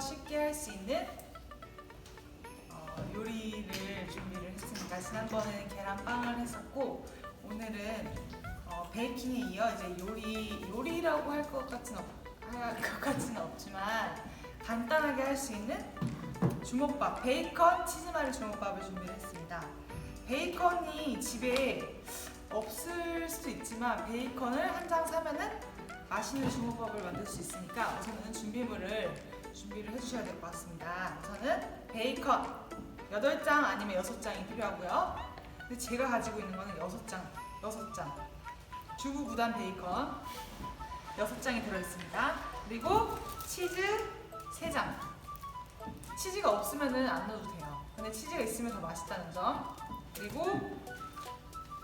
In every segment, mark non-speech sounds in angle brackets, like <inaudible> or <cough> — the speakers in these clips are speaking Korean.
쉽게 할 수 있는 어, 요리를 준비를 했습니다. 지난번에는 계란빵을 했었고 오늘은 어, 베이킹에 이어 이제 요리 요리라고 할 것 같은 없, 할것 같지는 없지만 간단하게 할 수 있는 주먹밥 베이컨 치즈마리 주먹밥을 준비를 했습니다. 베이컨이 집에 없을 수도 있지만 베이컨을 한 장 사면은 맛있는 주먹밥을 만들 수 있으니까 우선은 준비물을 준비를 해주셔야 될 것 같습니다. 우선은 베이컨 8장 아니면 6장이 필요하고요. 근데 제가 가지고 있는 거는 6장, 6장. 주부 구단 베이컨 6장이 들어있습니다. 그리고 치즈 3장. 치즈가 없으면은 안 넣어도 돼요. 근데 치즈가 있으면 더 맛있다는 점. 그리고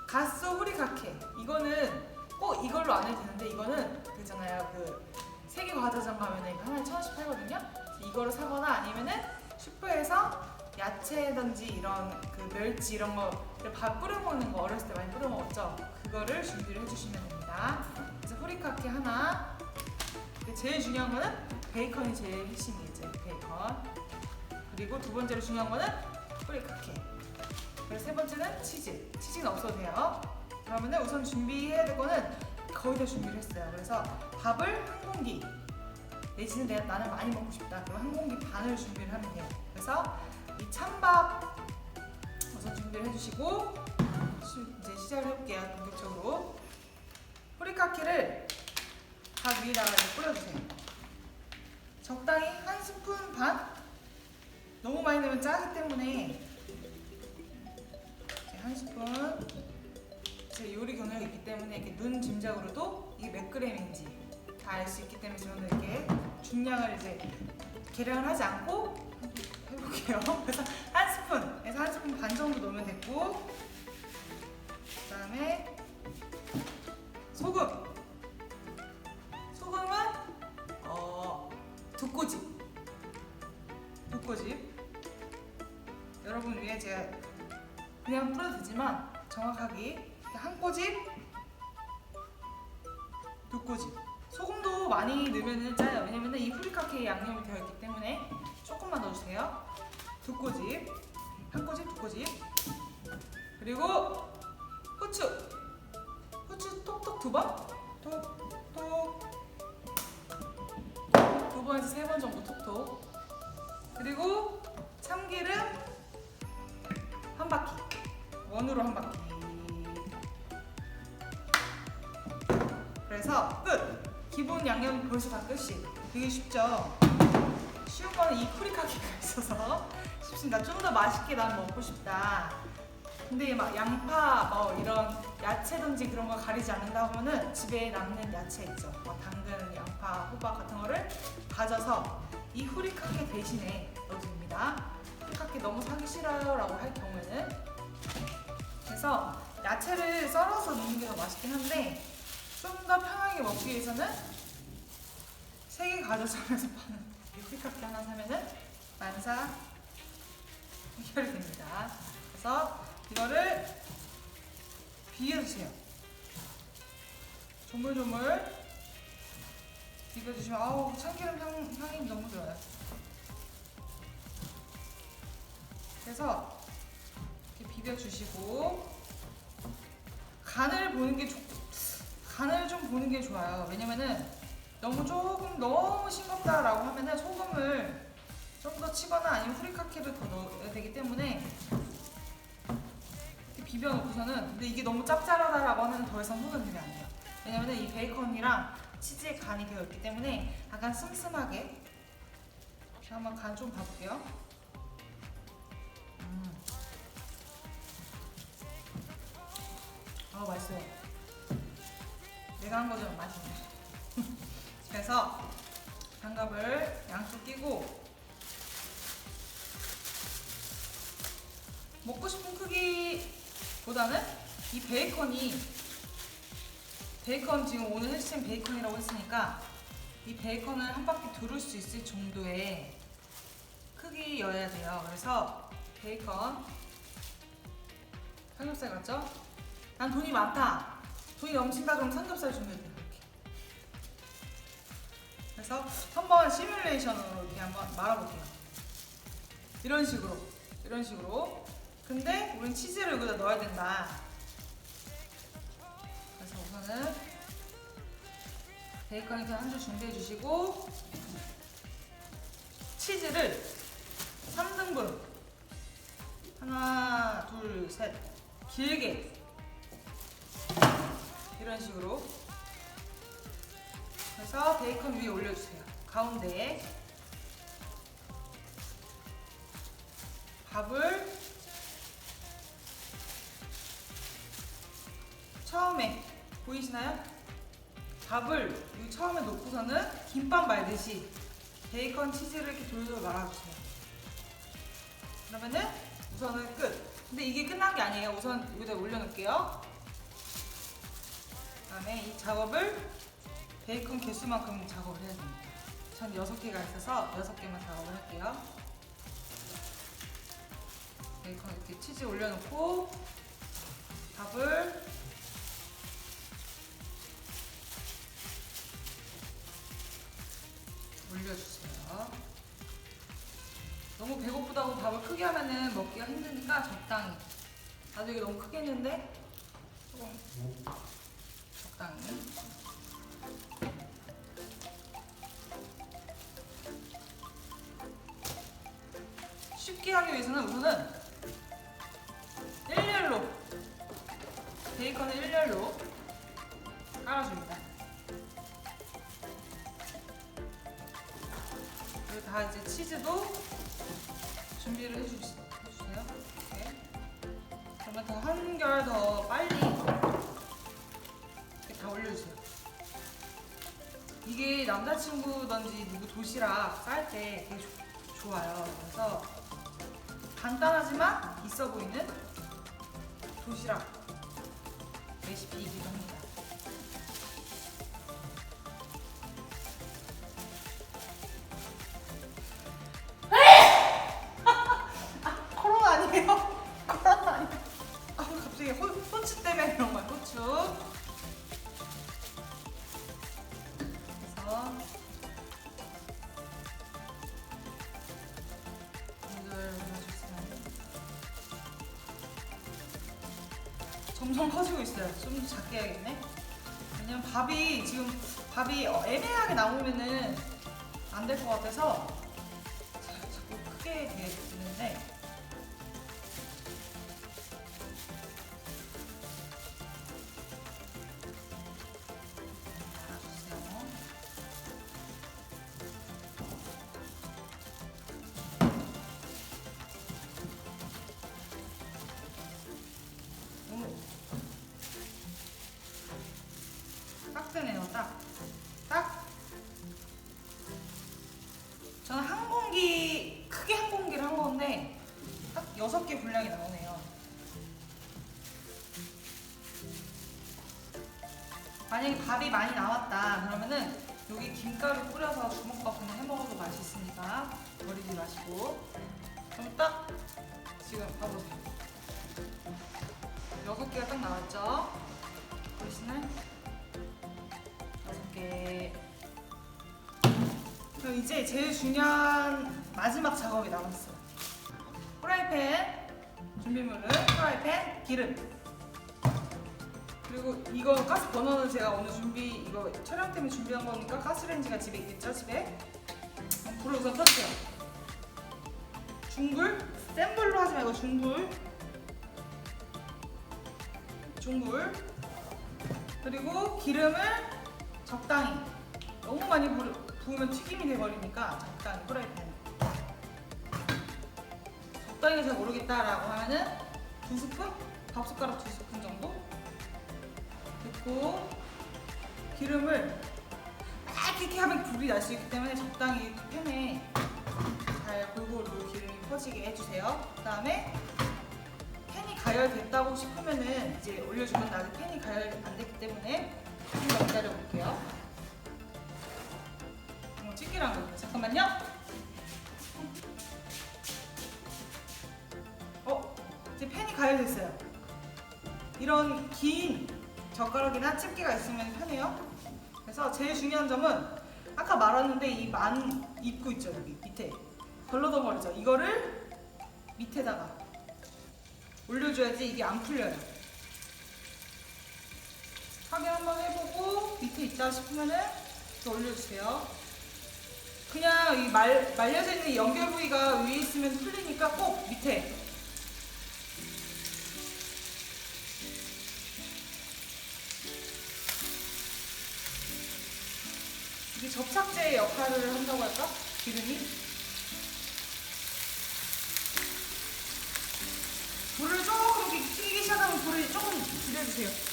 가쏘 후리카케. 이거는 꼭 이걸로 안 해도 되는데 이거는 그잖아요. 그 세계 과자점 가면은 이거 하나에 천 원씩 팔거든요. 그래서 이거를 사거나 아니면은 슈퍼에서 야채든지 이런 그 멸치 이런 거를 밥 뿌려 먹는 거 어렸을 때 많이 뿌려 먹었죠. 그거를 준비를 해주시면 됩니다. 그래서 후리카케 하나. 제일 중요한 거는 베이컨이 제일 핵심이죠. 베이컨. 그리고 두 번째로 중요한 거는 후리카케. 그리고 세 번째는 치즈. 치즈는 없어도 돼요. 그러면은 우선 준비해야 될 거는 거의 다 준비를 했어요. 그래서 밥을 한 공기 내지는 내가 나는 많이 먹고 싶다. 그럼 한 공기 반을 준비를 하면 돼요. 그래서 이 찬밥 우선 준비를 해주시고 시- 이제 시작을 해볼게요. 본격적으로 후리카케를 밥 위에다가 뿌려주세요. 적당히 한 스푼 반. 너무 많이 넣으면 짜기 때문에 한 스푼. 제 요리 경력이 있기 때문에 이렇게 눈 짐작으로도 이게 몇 그램인지 다 알 수 있기 때문에 저는 이렇게 중량을 이제 계량을 하지 않고 해볼게요. <laughs> 그래서 한 스푼에서 한 스푼 반 정도 넣으면 됐고, 그다음에 소금. 소금은 어, 두 꼬집. 두 꼬집. 여러분 위에 제가 그냥 뿌려도 되지만 정확하게 한 꼬집, 두 꼬집. 소금도 많이 넣으면 짜요. 왜냐면 이 후리카케에 양념이 되어 있기 때문에 조금만 넣어주세요. 두 꼬집, 한 꼬집, 두 꼬집. 그리고 후추, 후추 톡톡 두 번, 톡톡 두 번에서 세 번 정도 톡톡. 그리고 참기름 한 바퀴, 원으로 한 바퀴. 그래서 끝. 기본 양념 벌써 다 끝이. 되게 쉽죠. 쉬운 거는 이 후리카케가 <laughs> 있어서 쉽습니다. 좀 더 맛있게 난 먹고 싶다. 근데 막 양파 뭐 이런 야채든지 그런 거 가리지 않는다 하면은 집에 남는 야채 있죠. 뭐 당근, 양파, 호박 같은 거를 다져서 이 후리카케 대신에 넣어줍니다. 후리카케 너무 사기 싫어요 라고 할 경우에는 그래서 야채를 썰어서 넣는 게 더 맛있긴 한데 좀 더 편하게 먹기 위해서는 세계 가져서면서 파는 이 후리카케 하나 사면은 만사 해결이 됩니다. 그래서 이거를 비벼주세요. 조물조물 비벼주시면 아우 참기름 향, 향이 너무 좋아요. 그래서 이렇게 비벼주시고 간을 보는 게 좋, 간을 좀 보는 게 좋아요. 왜냐면은 너무 조금 너무 싱겁다라고 하면은 소금을 좀 더 치거나 아니면 후리카케를 더 넣어야 되기 때문에 비벼놓고서는 근데 이게 너무 짭짤하다라고 하면 더 이상 소금 넣으면 안 돼요. 왜냐면은 이 베이컨이랑 치즈에 간이 되어 있기 때문에 약간 슴슴하게 한번 간 좀 봐볼게요. 음. 아 맛있어요. 내가 한 거좀 맛있네. <laughs> 그래서 장갑을 양쪽 끼고 먹고 싶은 크기보다는 이 베이컨이 베이컨 지금 오늘 핵심 베이컨이라고 했으니까 이 베이컨을 한 바퀴 두를 수 있을 정도의 크기여야 돼요. 그래서 베이컨 삼겹살 같죠? 난 돈이 많다. 돈이 넘친다 그럼 삼겹살 준비해 드릴게요. 그래서 한번 시뮬레이션으로 이렇게 한번 말아볼게요. 이런 식으로, 이런 식으로. 근데 우린 치즈를 여기다 넣어야 된다. 그래서 우선은 베이컨 한줄 준비해 주시고 치즈를 3등분 하나, 둘, 셋 길게 이런 식으로 그래서 베이컨 위에 올려주세요. 가운데에 밥을 처음에 보이시나요? 밥을 이 처음에 놓고서는 김밥 말듯이 베이컨 치즈를 이렇게 돌돌 말아주세요. 그러면은 우선은 끝. 근데 이게 끝난 게 아니에요. 우선 여기다 올려놓을게요. 그다음에 이 작업을 베이컨 개수만큼 작업을 해야 됩니다. 전 6개가 있어서 6개만 작업을 할게요. 베이컨 이렇게 치즈 올려놓고 밥을 올려주세요. 너무 배고프다고 밥을 크게 하면은 먹기가 힘드니까 적당히. 나도 이게 너무 크게 했는데 조금 적당히. 쉽게 하기 위해서는 우선은 일렬로 베이컨을 일렬로 깔아줍니다. 그리고 다 이제 치즈도 준비를 해주, 해주세요. 이렇게. 그러면 더 한결 더 빨리 올려주세요. 이게 남자친구든지 누구 도시락 쌀 때 되게 조- 좋아요. 그래서 간단하지만 있어 보이는 도시락 레시피이기도 합니다. 점점 커지고 있어요. 좀더 작게 해야겠네. 왜냐면 밥이 지금 밥이 어, 애매하게 나오면은 안 될 것 같아서 여섯 개 분량이 나오네요. 만약에 밥이 많이 나왔다 그러면은 여기 김가루 뿌려서 주먹밥 그냥 해 먹어도 맛있으니까 버리지 마시고 그럼 딱 지금 봐보세요 여섯 개가 딱 나왔죠 보이시나요? 여섯 개 그럼 이제 제일 중요한 마지막 작업이 남았어요 프라이팬 준비물은 프라이팬 기름. 그리고 이거 가스 버너는 제가 오늘 준비 이거 촬영 때문에 준비한 거니까 가스레인지가 집에 있겠죠 집에? 불을 우선 켜주세요. 중불? 센 불로 하지 말고 중불. 중불. 그리고 기름을 적당히. 너무 많이 부, 부으면 튀김이 돼버리니까 적당히 프라이팬 적당히 잘 모르겠다라고 하면은 두 스푼? 밥 숟가락 두 스푼 정도 넣고 기름을 막 이렇게 하면 불이 날 수 있기 때문에 적당히 그 팬에 잘 골고루 기름이 퍼지게 해주세요. 그 다음에 팬이 가열됐다고 싶으면은 이제 올려주면 아직 팬이 가열 안 됐기 때문에 좀더 기다려 볼게요. 거예요. 잠깐만요. 가열됐어요. 이런 긴 젓가락이나 집게가 있으면 편해요. 그래서 제일 중요한 점은 아까 말했는데 이 만 입구 있죠 여기 밑에 벌러덩어리죠. 이거를 밑에다가 올려줘야지 이게 안 풀려요. 확인 한번 해보고 밑에 있다 싶으면은 또 올려주세요. 그냥 이 말, 말려져 있는 이 연결 부위가 위에 있으면 풀리니까 꼭 밑에 접착제 역할을 한다고 할까? 기름이? 불을 조금 이렇게 튀기 시작하면 불을 조금 줄여주세요.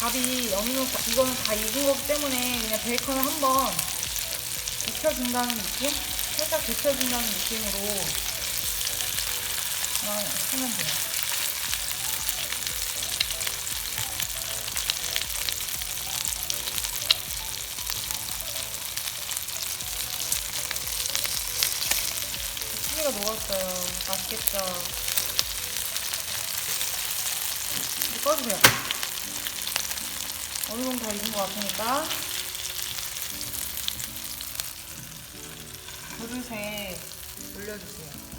밥이 어느 이거는 다 익은 거기 때문에 그냥 베이컨을 한번 익혀준다는 느낌? 살짝 데쳐준다는 느낌으로 그만 하면 돼요. 치즈가 녹았어요. 맛있겠죠? 꺼주세요. 어느 정도 다 익은 것 같으니까. 그릇에 올려주세요.